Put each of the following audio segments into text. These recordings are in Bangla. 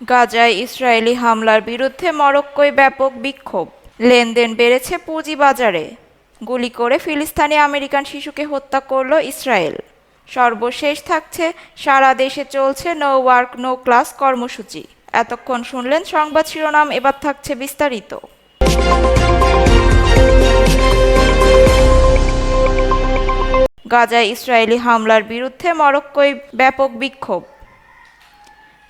গাজায় ইসরায়েলি হামলার বিরুদ্ধে মরক্কোয় ব্যাপক বিক্ষোভ। লেনদেন বেড়েছে পুঁজিবাজারে গুলি করে ফিলিস্তানি আমেরিকান শিশুকে হত্যা করল ইসরায়েল। সর্বশেষ থাকছে, সারা দেশে চলছে নো ওয়ার্ক, নো ক্লাস কর্মসূচি। এতক্ষণ শুনলেন সংবাদ শিরোনাম, এবার থাকছে বিস্তারিত। গাজায় ইসরায়েলি হামলার বিরুদ্ধে মরক্কোয় ব্যাপক বিক্ষোভ।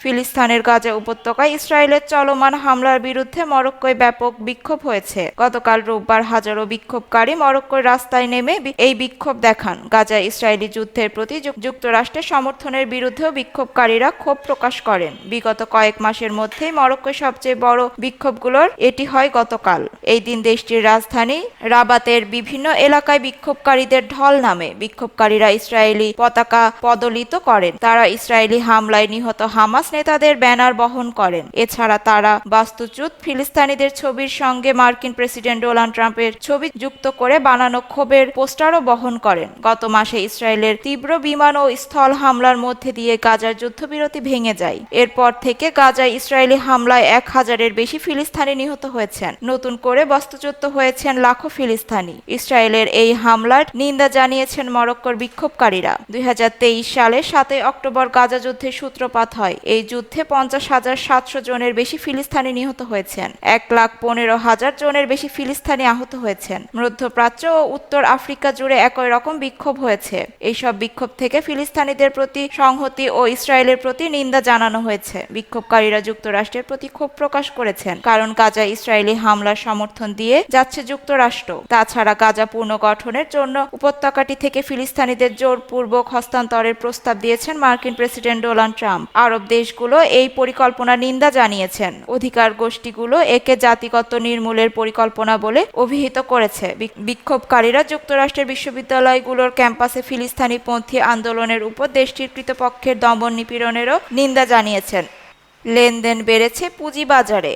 ফিলিস্তিনের গাজা উপত্যকায় ইসরায়েলের চলমান হামলার বিরুদ্ধে মরক্কোয় ব্যাপক বিক্ষোভ হয়েছে। গতকাল রোববার হাজারো বিক্ষোভকারী মরক্কোর রাস্তায় নেমে এই বিক্ষোভ দেখান। গাজা ইসরায়েলি যুদ্ধের প্রতি যুক্তরাষ্ট্রের সমর্থনের বিরুদ্ধেও বিক্ষোভকারীরা ক্ষোভ প্রকাশ করেন। বিগত কয়েক মাসের মধ্যেই মরক্কোর সবচেয়ে বড় বিক্ষোভগুলোর এটি হয় গতকাল। এই দিন দেশটির রাজধানী রাবাতের বিভিন্ন এলাকায় বিক্ষোভকারীদের ঢল নামে বিক্ষোভকারীরা ইসরায়েলি পতাকা পদলিত করেন। তারা ইসরায়েলি হামলায় নিহত হামাস নেতাদের ব্যানার বহন করেন। এছাড়া তারা বাস্তুচ্যুত ফিলিস্তিনিদের ছবির সঙ্গে মার্কিন প্রেসিডেন্ট ডোনাল্ড ট্রাম্পের ছবি যুক্ত করে বানানো ক্ষোভের পোস্টারও বহন করেন। গত মাসে ইসরায়েলের তীব্র বিমান ও স্থল হামলার মধ্যে দিয়ে গাজার যুদ্ধবিরতি ভেঙে যায়। এরপর থেকে গাজায় ইসরায়েলি হামলায় এক হাজারের বেশি ফিলিস্তানি নিহত হয়েছেন। নতুন করে বাস্তুচ্যুত হয়েছেন লাখো ফিলিস্তানি। ইসরায়েলের এই হামলার নিন্দা জানিয়েছেন মরক্কোর বিক্ষোভকারীরা। দুই হাজার তেইশ সালে সাতই অক্টোবর গাজা যুদ্ধের সূত্রপাত হয়। এই যুদ্ধে পঞ্চাশ হাজার সাতশো জনের বেশি ফিলিস্তিনি নিহত হয়েছেন। এক লাখ পনেরো হাজার জনের বেশি ফিলিস্তিনি আহত হয়েছেন। মধ্যপ্রাচ্য ও উত্তর আফ্রিকা জুড়ে একই রকম বিক্ষোভ হয়েছে। এইসব বিক্ষোভ থেকে ফিলিস্তিনিদের প্রতি সংহতি ও ইসরায়েলের প্রতি নিন্দা জানানো হয়েছে। বিক্ষোভকারীরা যুক্তরাষ্ট্রের প্রতি ক্ষোভ প্রকাশ করেছেন, কারণ গাজা ইসরায়েলি হামলার সমর্থন দিয়ে যাচ্ছে যুক্তরাষ্ট্র। তাছাড়া গাজা পুনর্গঠনের জন্য উপত্যকাটি থেকে ফিলিস্তানিদের জোরপূর্বক হস্তান্তরের প্রস্তাব দিয়েছেন মার্কিন প্রেসিডেন্ট ডোনাল্ড ট্রাম্প। আরব দেশগুলো এই পরিকল্পনা নিন্দা জানিয়েছেন। অধিকার গোষ্ঠীগুলো একে জাতিগত নির্মূলের পরিকল্পনা বলে অভিহিত করেছে। বিক্ষোভকারীরা যুক্তরাষ্ট্রের বিশ্ববিদ্যালয়গুলোর ক্যাম্পাসে ফিলিস্তানি পন্থী আন্দোলনের উপর দেশটির কৃতপক্ষের দমন নিপীড়নেরও নিন্দা জানিয়েছেন। লেনদেন বেড়েছে পুঁজিবাজারে।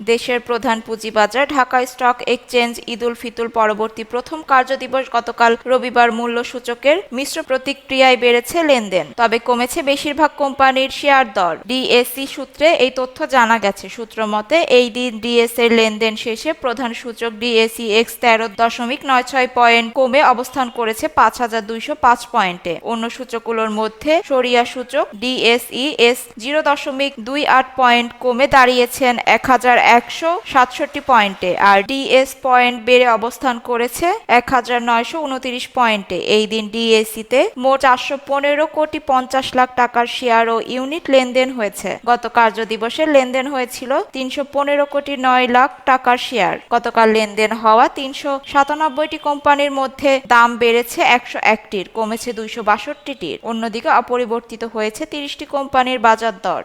দেশের প্রধান পুঁজিবাজার, ঢাকা স্টক এক্সচেঞ্জ ঈদুল ফিতুল পরবর্তী প্রথম কার্যদিবস গতকাল রবিবার মূল্য সূচকের মিশ্র প্রতিক্রিয়ায় বেড়েছে লেনদেন। তবে কমেছে বেশিরভাগ কোম্পানির শেয়ার দর। ডিএসসি সূত্রে এই তথ্য জানা গেছে। সূত্র মতে, এই দিন ডিএস এর লেনদেন শেষে প্রধান সূচক ডিএসি এক্স তেরো দশমিক নয় ছয় পয়েন্ট কমে অবস্থান করেছে পাঁচ হাজার দুইশো পাঁচ পয়েন্টে। অন্য সূচকগুলোর মধ্যে সরিয়া সূচক ডিএসই এস জিরো দশমিক দুই আট পয়েন্ট কমে দাঁড়িয়েছেন এক হাজার একশো সাতষট্টি পয়েন্টে, আর ডিএস পয়েন্ট বেড়ে অবস্থান করেছে এক হাজার নয়শো উনত্রিশ পয়েন্টে। এই দিন ডিএসিতে মোট চারশো পনেরো কোটি পঞ্চাশ লাখ টাকার শেয়ার ও ইউনিট লেনদেন হয়েছে। গত কার্য দিবসের লেনদেন হয়েছিল, তিনশো পনেরো কোটি নয় লাখ টাকার শেয়ার। গতকাল লেনদেন হওয়া তিনশো সাতানব্বইটি কোম্পানির মধ্যে দাম বেড়েছে একশো একটির, কমেছে দুইশো বাষট্টিটির। অন্যদিকে অপরিবর্তিত হয়েছে তিরিশটি কোম্পানির বাজার দর।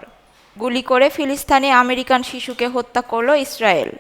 গুলি করে ফিলিস্তানি আমেরিকান শিশুকে হত্যা করল ইসরায়েল।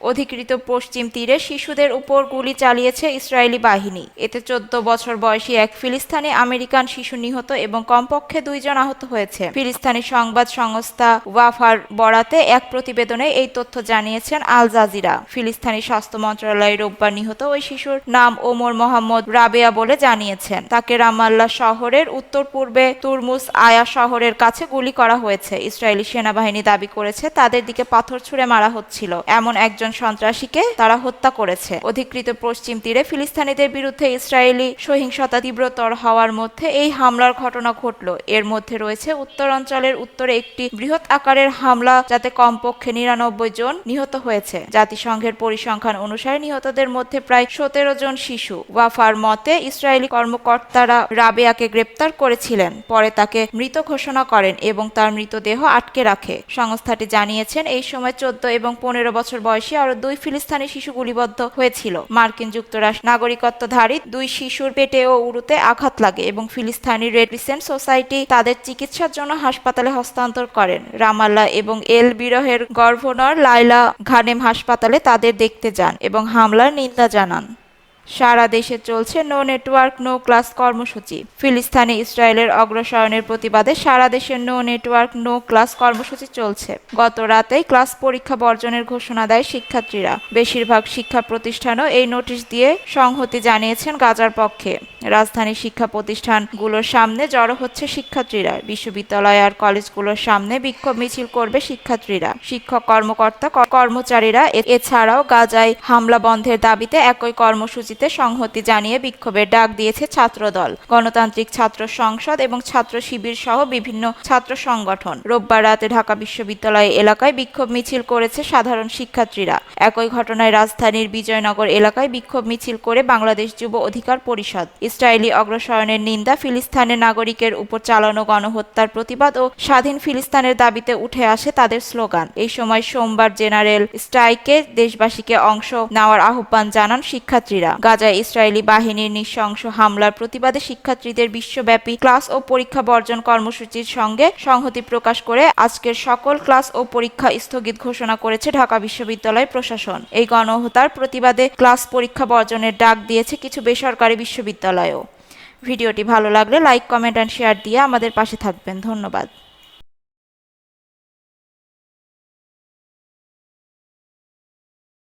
অধিকৃত পশ্চিম তীরে শিশুদের উপর গুলি চালিয়েছে ইসরায়েলি বাহিনী। এতে চোদ্দ বছর বয়সী এক ফিলিস্তিনি আমেরিকান শিশু নিহত এবং কমপক্ষে দুইজন আহত হয়েছে। ফিলিস্তিনি সংবাদ সংস্থা ওয়াফার বরাতে এক প্রতিবেদনে এই তথ্য জানিয়েছেন আল জাজিরা। ফিলিস্তিনি স্বাস্থ্য মন্ত্রণালয় রোববার নিহত ওই শিশুর নাম ওমর মোহাম্মদ রাবেয়া বলে জানিয়েছেন। তাকে রামাল্লা শহরের উত্তর পূর্বে তুরমুস আয়া শহরের কাছে গুলি করা হয়েছে। ইসরায়েলি সেনাবাহিনী দাবি করেছে, তাদের দিকে পাথর ছুঁড়ে মারা হচ্ছিল। এমন একজন সন্ত্রাসীকে তারা হত্যা করেছে। অধিকৃত পশ্চিম তীরে ফিলিস্তিনিদের বিরুদ্ধে ইসরায়েলি সহিংসতা তীব্রতর হওয়ার মধ্যে এই হামলার ঘটনা ঘটল। এর মধ্যে রয়েছে উত্তরাঞ্চলের উত্তরে একটি বৃহৎ আকারের হামলা, যাতে কমপক্ষে নিরানব্বই জন নিহত হয়েছে। জাতিসংঘের পরিসংখ্যান অনুসারে নিহতদের মধ্যে প্রায় সতেরো জন শিশু। ওয়াফার মতে, ইসরায়েলি কর্মকর্তারা রাবেয়াকে গ্রেপ্তার করেছিলেন, পরে তাকে মৃত ঘোষণা করেন এবং তার মৃতদেহ আটকে রাখে। সংস্থাটি জানিয়েছেন, এই সময় চোদ্দ এবং পনেরো বছর বয়সী আরও দুই ফিলিস্তানি শিশু গুলিবদ্ধ হয়েছিল। মার্কিন যুক্তরাষ্ট্র নাগরিকত্বধারী দুই শিশুর পেটে ও উড়ুতে আঘাত লাগে এবং ফিলিস্তানি রেড ক্রিসেন্ট সোসাইটি তাদের চিকিৎসার জন্য হাসপাতালে হস্তান্তর করেন। রামাল্লা এবং এল বিরহের গভর্নর লাইলা ঘানেম হাসপাতালে তাদের দেখতে যান এবং হামলার নিন্দা জানান। সারা দেশে চলছে নো নেটওয়ার্ক, নো ক্লাস কর্মসূচি। ফিলিস্তিনে ইসরায়েলের অগ্রসরণের প্রতিবাদে সারা দেশে নো নেটওয়ার্ক, নো ক্লাস কর্মসূচি চলছে। গত রাতেই ক্লাস পরীক্ষা বর্জনের ঘোষণা দেয় শিক্ষার্থীরা। বেশিরভাগ শিক্ষা প্রতিষ্ঠানও এই নোটিশ দিয়ে সংহতি জানিয়েছেন গাজার পক্ষে। রাজধানীর শিক্ষা প্রতিষ্ঠানগুলোর সামনে জড়ো হচ্ছে শিক্ষার্থীরা। বিশ্ববিদ্যালয় আর কলেজগুলোর সামনে বিক্ষোভ মিছিল করবে শিক্ষার্থীরা। শিক্ষক কর্মকর্তা, কর্মচারীরা এছাড়াও গাজায় হামলা বন্ধের দাবিতে একই কর্মসূচিতে সংহতি জানিয়ে বিক্ষোভের ডাক দিয়েছে ছাত্রদল। গণতান্ত্রিক ছাত্র সংসদ এবং ছাত্র শিবির সহ বিভিন্ন ছাত্র সংগঠন। রোববার রাতে ঢাকা বিশ্ববিদ্যালয় এলাকায় বিক্ষোভ মিছিল করেছে সাধারণ শিক্ষার্থীরা। একই ঘটনায় রাজধানীর বিজয়নগর এলাকায় বিক্ষোভ মিছিল করে বাংলাদেশ যুব অধিকার পরিষদ। ইসরায়েলি অগ্রসরণের নিন্দা ফিলিস্তানের নাগরিকের উপর চালানো গণহত্যার প্রতিবাদ ও স্বাধীন ফিলিস্তানের দাবিতে উঠে আসে তাদের স্লোগান। এই সময় সোমবার জেনারেল স্ট্রাইকে দেশবাসীকে অংশ নেওয়ার আহ্বান জানান শিক্ষার্থীরা। গাজায় ইসরায়েলি বাহিনীর নৃশংস হামলার প্রতিবাদে শিক্ষার্থীদের বিশ্বব্যাপী ক্লাস ও পরীক্ষা বর্জন কর্মসূচির সঙ্গে সংহতি প্রকাশ করে আজকের সকল ক্লাস ও পরীক্ষা স্থগিত ঘোষণা করেছে ঢাকা বিশ্ববিদ্যালয় প্রশাসন। এই গণহত্যার প্রতিবাদে ক্লাস পরীক্ষা বর্জনের ডাক দিয়েছে কিছু বেসরকারি বিশ্ববিদ্যালয়ও। ভিডিওটি ভালো লাগলে লাইক, কমেন্ট, অ্যান্ড শেয়ার দিয়ে আমাদের পাশে থাকবেন। ধন্যবাদ।